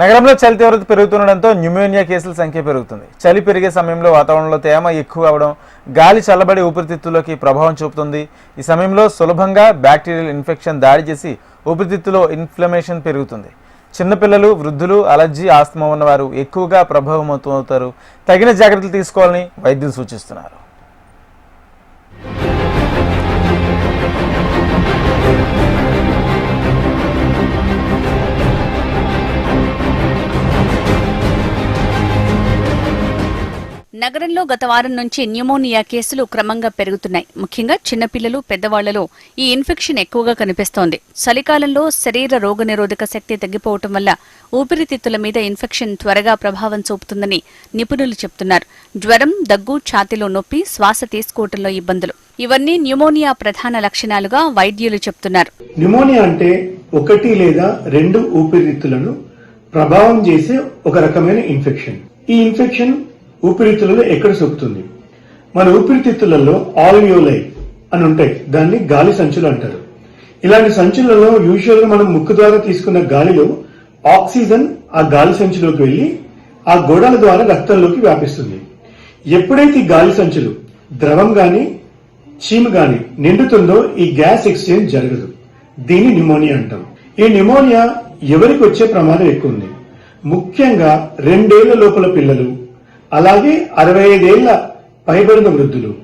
నగరంలో చలి తీవ్రత పెరుగుతుండడంతో న్యూమోనియా కేసుల సంఖ్య పెరుగుతుంది. చలి పెరిగే సమయంలో వాతావరణంలో తేమ ఎక్కువ అవడం గాలి చల్లబడి ఊపిరితిత్తులోకి ప్రభావం చూపుతుంది. ఈ సమయంలో సులభంగా బ్యాక్టీరియల్ ఇన్ఫెక్షన్ దాడి చేసి ఊపిరితిత్తులో ఇన్ఫ్లమేషన్ పెరుగుతుంది. చిన్నపిల్లలు వృద్ధులు అలర్జీ ఆస్తమా ఉన్నవారు ఎక్కువగా ప్రభావమవుతారు తగిన జాగ్రత్తలు తీసుకోవాలని వైద్యులు సూచిస్తున్నారు. నగరంలో గత వారం నుంచి న్యూమోనియా కేసులు క్రమంగా పెరుగుతున్నాయి. ముఖ్యంగా చిన్నపిల్లలు పెద్దవాళ్ళలో ఈ ఇన్ఫెక్షన్ ఎక్కువగా కనిపిస్తోంది. చలికాలంలో శరీర రోగనిరోధక శక్తి తగ్గిపోవటం వల్ల ఊపిరితిత్తుల మీద ఇన్ఫెక్షన్ త్వరగా ప్రభావం చూపుతుందని నిపుణులు చెప్తున్నారు. జ్వరం దగ్గు ఛాతీలో నొప్పి శ్వాస తీసుకోవటంలో ఇబ్బందులు. ఇవన్నీ న్యూమోనియా ప్రధాన లక్షణాలుగా వైద్యులు చెప్తున్నారు. న్యూమోనియా అంటే ఒకటి లేదా రెండు ఊపిరితిత్తులను ప్రభావం చేసే ఒక రకమైన ఇన్ఫెక్షన్. ఈ ఇన్ఫెక్షన్ ఊపిరితిత్తులలో ఎక్కడ సోకుతుంది మన ఊపిరితిత్తులలో ఆల్వియోలై అని ఉంటాయి. దాన్ని గాలి సంచులు అంటారు. ఇలాంటి సంచులలో యూజువల్గా మనం ముక్కు ద్వారా తీసుకున్న గాలిలో ఆక్సిజన్ ఆ గాలి సంచిలోకి వెళ్ళి ఆ గోడల ద్వారా రక్తంలోకి వ్యాపిస్తుంది. ఎప్పుడైతే ఈ గాలి సంచులు ద్రవం గాని చీమ గాని నిండుతుందో ఈ గ్యాస్ ఎక్స్చేంజ్ జరగదు. దీన్ని న్యూమోనియా అంటాం. ఈ న్యూమోనియా ఎవరికి వచ్చే ప్రమాదం ఎక్కువ ఉంది? ముఖ్యంగా రెండేళ్ళ లోపల పిల్లలు అలాగే అరవై ఐదేళ్ళ పైబడిన వృద్ధులు.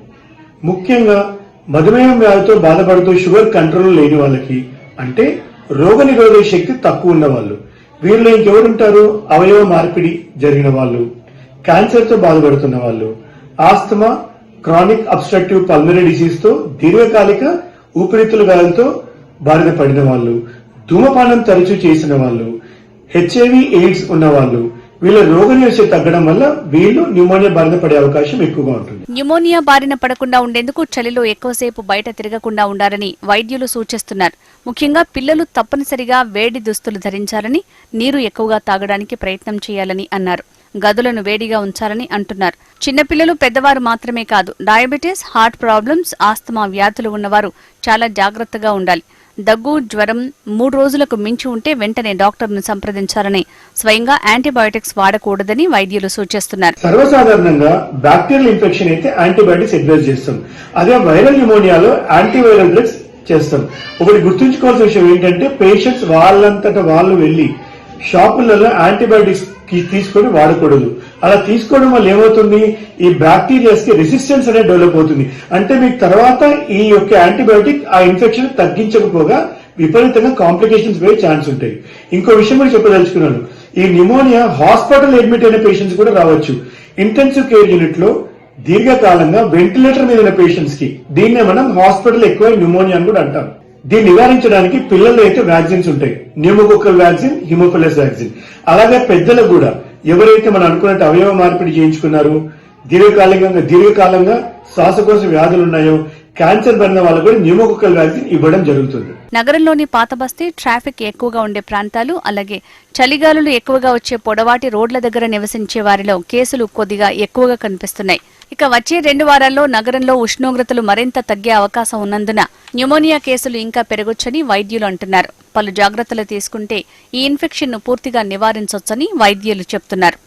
ముఖ్యంగా మధుమేహం వ్యాధితో బాధపడుతూ షుగర్ కంట్రోల్ లేని వాళ్ళకి అంటే రోగ నిరోధక శక్తి తక్కువ ఉన్న వాళ్ళు వీళ్ళు ఇంకెవరుంటారు? అవయవ మార్పిడి జరిగిన వాళ్ళు. క్యాన్సర్తో బాధపడుతున్న వాళ్ళు. ఆస్తమా క్రానిక్ అబ్స్ట్రక్టివ్ పల్మరీ డిసీజ్తో దీర్ఘకాలిక ఊపిరితిత్తుల వ్యాధులతో బారిన పడిన వాళ్ళు. ధూమపానం తరచూ చేసిన వాళ్ళు. హెచ్ఐవి ఎయిడ్స్ ఉన్నవాళ్ళు. వీళ్ళ రోగనిరోధక తగ్గడం వల్ల వీళ్ళు న్యూమోనియా బారిన పడే అవకాశం ఎక్కువగా ఉంటుంది. న్యూమోనియా బారిన పడకుండా ఉండేందుకు చలిలో ఎక్కువసేపు బయట తిరగకుండా ఉండాలని వైద్యులు సూచిస్తున్నారు. ముఖ్యంగా పిల్లలు తప్పనిసరిగా వేడి దుస్తులు ధరించాలని నీరు ఎక్కువగా తాగడానికి ప్రయత్నం చేయాలని అన్నారు. గదులను వేడిగా ఉంచాలని అంటున్నారు. చిన్నపిల్లలు పెద్దవారు మాత్రమే కాదు డయాబెటీస్ హార్ట్ ప్రాబ్లమ్స్ ఆస్తమా వ్యాధులు ఉన్నవారు చాలా జాగ్రత్తగా ఉండాలి. దగ్గు జ్వరం మూడు రోజులకు మించి ఉంటే వెంటనే డాక్టర్ను సంప్రదించాలని. స్వయంగా యాంటీబయోటిక్స్ వాడకూడదని వైద్యులు సూచిస్తున్నారు. సర్వసాధారణంగా బ్యాక్టీరియల్ ఇన్ఫెక్షన్ అయితే యాంటీబయాటిక్స్ అడ్వైజ్ చేస్తాం. అదే వైరల్ న్యూమోనియాలో యాంటీవైరల్ డ్రగ్స్ చేస్తాం. ఒకటి గుర్తుంచుకోవాల్సిన విషయం ఏంటంటే పేషెంట్స్ వాళ్ళంతట వాళ్ళు వెళ్ళి షాపులలో యాంటీబయాటిక్స్ తీసుకొని వాడకూడదు. అలా తీసుకోవడం వల్ల ఏమవుతుంది? ఈ బ్యాక్టీరియాస్కి రెసిస్టెన్స్ అనేది డెవలప్ అవుతుంది. అంటే మీకు తర్వాత ఈ యొక్క యాంటీబయాటిక్ ఆ ఇన్ఫెక్షన్ తగ్గించకపోగా విపరీతంగా కాంప్లికేషన్స్ పోయే ఛాన్స్ ఉంటాయి. ఇంకో విషయం కూడా చెప్పదలుచుకున్నాను. ఈ న్యూమోనియా హాస్పిటల్ అడ్మిట్ అయిన పేషెంట్స్ కూడా రావచ్చు. ఇంటెన్సివ్ కేర్ యూనిట్లో దీర్ఘకాలంగా వెంటిలేటర్ మీద ఉన్న పేషెంట్స్కి దీన్నే మనం హాస్పిటల్ ఎక్కువ న్యూమోనియా అని కూడా అంటాం. దీన్ని నివారించడానికి పిల్లల్లో అయితే వ్యాక్సిన్స్ ఉంటాయి. Pneumococcal vaccine haemophilus vaccine. అలాగే పెద్దలకు కూడా ఎవరైతే మనం అనుకున్నట్టు అవయవ మార్పిడి చేయించుకున్నారు దీర్ఘకాలికంగా దీర్ఘకాలంగా శ్వాసకోశ వ్యాధులు ఉన్నాయో క్యాన్సర్ పడిన వాళ్ళు కూడా న్యూమోకోకల్ వ్యాక్సిన్ ఇవ్వడం జరుగుతుంది. నగరంలోని పాతబస్తీ ట్రాఫిక్ ఎక్కువగా ఉండే ప్రాంతాలు అలాగే చలిగాలులు ఎక్కువగా వచ్చే పొడవాటి రోడ్ల దగ్గర నివసించే వారిలో కేసులు కొద్దిగా ఎక్కువగా కనిపిస్తున్నాయి. ఇక వచ్చే రెండు వారాల్లో నగరంలో ఉష్ణోగ్రతలు మరింత తగ్గే అవకాశం ఉన్నందున న్యూమోనియా కేసులు ఇంకా పెరగొచ్చని వైద్యులు అంటున్నారు. పలు జాగ్రత్తలు తీసుకుంటే ఈ ఇన్ఫెక్షన్ను పూర్తిగా నివారించొచ్చని వైద్యులు చెప్తున్నారు.